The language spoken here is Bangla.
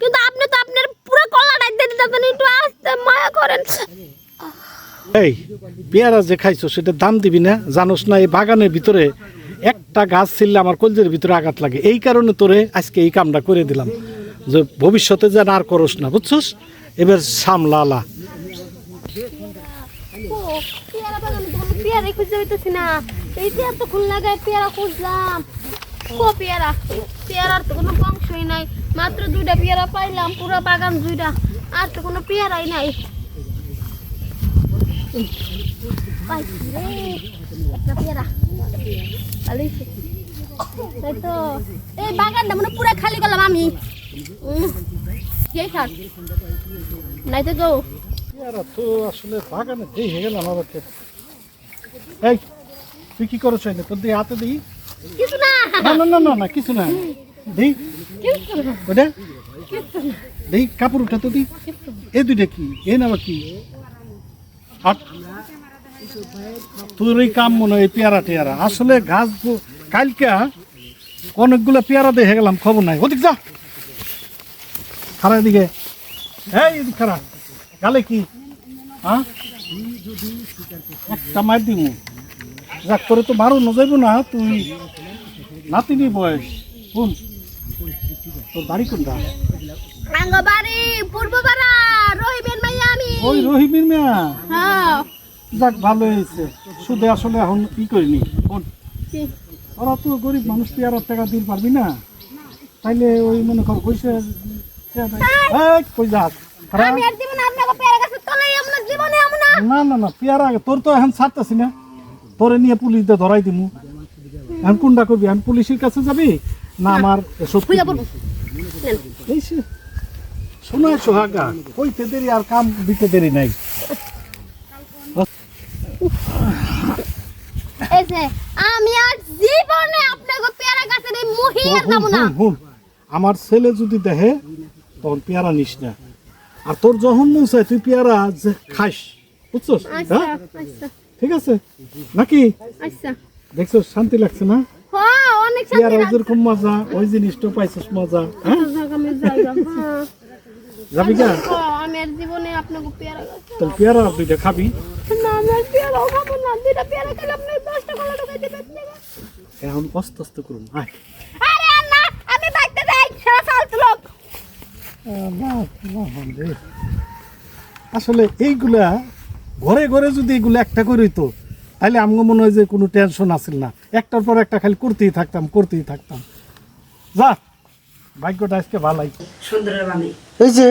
কিন্তু আপনি তো আপনার পুরো দিতেন একটু আসতে মায়া করেন। এই পেয়ারা যে খাইছো সেটা দাম দিবি না? জানোস না এই বাগানের ভিতরে একটা গাছ ছিললে আমার কলজের ভিতরে আঘাত লাগে। এই কারণে তোরে আজকে এই কামটা করে দিলাম। যে ভবিষ্যতে যেন আর করস না বুঝছস? এবার সামলালা পেয়ারা তো খুঁজতে না। এত খুন লাগায় পেয়ারা খুঁজলাম। কো পেয়ারা। পেয়ারার তো কোনো বংশই নাই। মাত্র দুইটা পেয়ারা পাইলাম পুরো বাগান দুইটা আর তো কোনো পেয়ারাই নাই। পাইছি রে একটা পেয়ারা। ভালোই তাই তো। এই বাগানটা মানে পুরো খালি করলাম আমি। উম, কে খান নাই তো গো। পেয়ারা তো আসলে বাগানে দেখে গেলাম আবার এই তুই কি করছ এনে? তোর দিয়ে হাতে দিই? কিছু না না কিছু না। দিই। ওটা? দিই কাপড় উঠা তো দিই। এই দুইটা কি? এ না আবার কি? হাট তোর এই কাম মনে হয় পেয়ারা টেয়ারা। আসলে ঘাস গু- কালকে অনেকগুলো পেয়ারা দেখে গেলাম, খবর নাই। ওদিক যা। খারাপ দিকে এই এদিক খারাপ গালে কি? হ্যাঁ? একটা মার দিব যাক করে তো মারো না যাইব না, তুই নাতিনি বয়স। কোন তোর বাড়ি কোনটা? আঙ্গবাড়ি পূর্বপাড়া রহিমের মাইয়া আমি। ওই রহিমের মেয়া? হ্যাঁ। যাক ভালো হয়েছে। সুদে আসলে এখন ই করিনি? কি? ওরা তো গরিব মানুষ তুই আর টাকা দিতে পারবি না? তাইলে ওই মনে কর কইছে কই যাস? না না। না পেয়ারা আগে। তোর তো এখন ছাড়তেছি না। তোরে নিয়ে পুলিশ দিয়ে ধরাই দিমু। এখন কোনটা করবি? আমি পুলিশের কাছে যাবি? না আমার সত্যি এই শোনায় সোহাগা কইতে দেরি আর কাম দিতে দেরি নাই। আমি আর জীবনে আপনাকে পেয়ারা গাছের এই মহিয়ার হুন, না। হুন, হুন। আমার ছেলে যদি দেখে তখন পেয়ারা নিস না। আর তোর যখন মন চায় তুই পেয়ারা যে খাস বুঝছস? আচ্ছা হ্যাঁ? আচ্ছা। ঠিক আছে? নাকি? আচ্ছা। দেখছ শান্তি লাগছে না? মজা ওই জিনিসটা পাইছিস মজা হ্যাঁ? হ্যাঁ। যাবি জীবনে আপনাকে পেয়ারা গাছ তাহলে পেয়ারা দুইটা খাবি। না আমি পেয়ারা খাব না দুইটা পেয়ারা খেলে আপনি দশটা কলা ঢুকাই দিবেন এখন আস্তে আস্তে করুন আয়। আরে না আমি বাইতে যাই সারা ফালতু লোক। আসলে এইগুলা ঘরে ঘরে যদি এগুলো একটা করে হইতো তাহলে আমগো মনে হয় যে কোনো টেনশন আসিল না। একটার পর একটা খালি করতেই থাকতাম করতেই থাকতাম। যা ভাগ্যটা আজকে ভালো এই যে।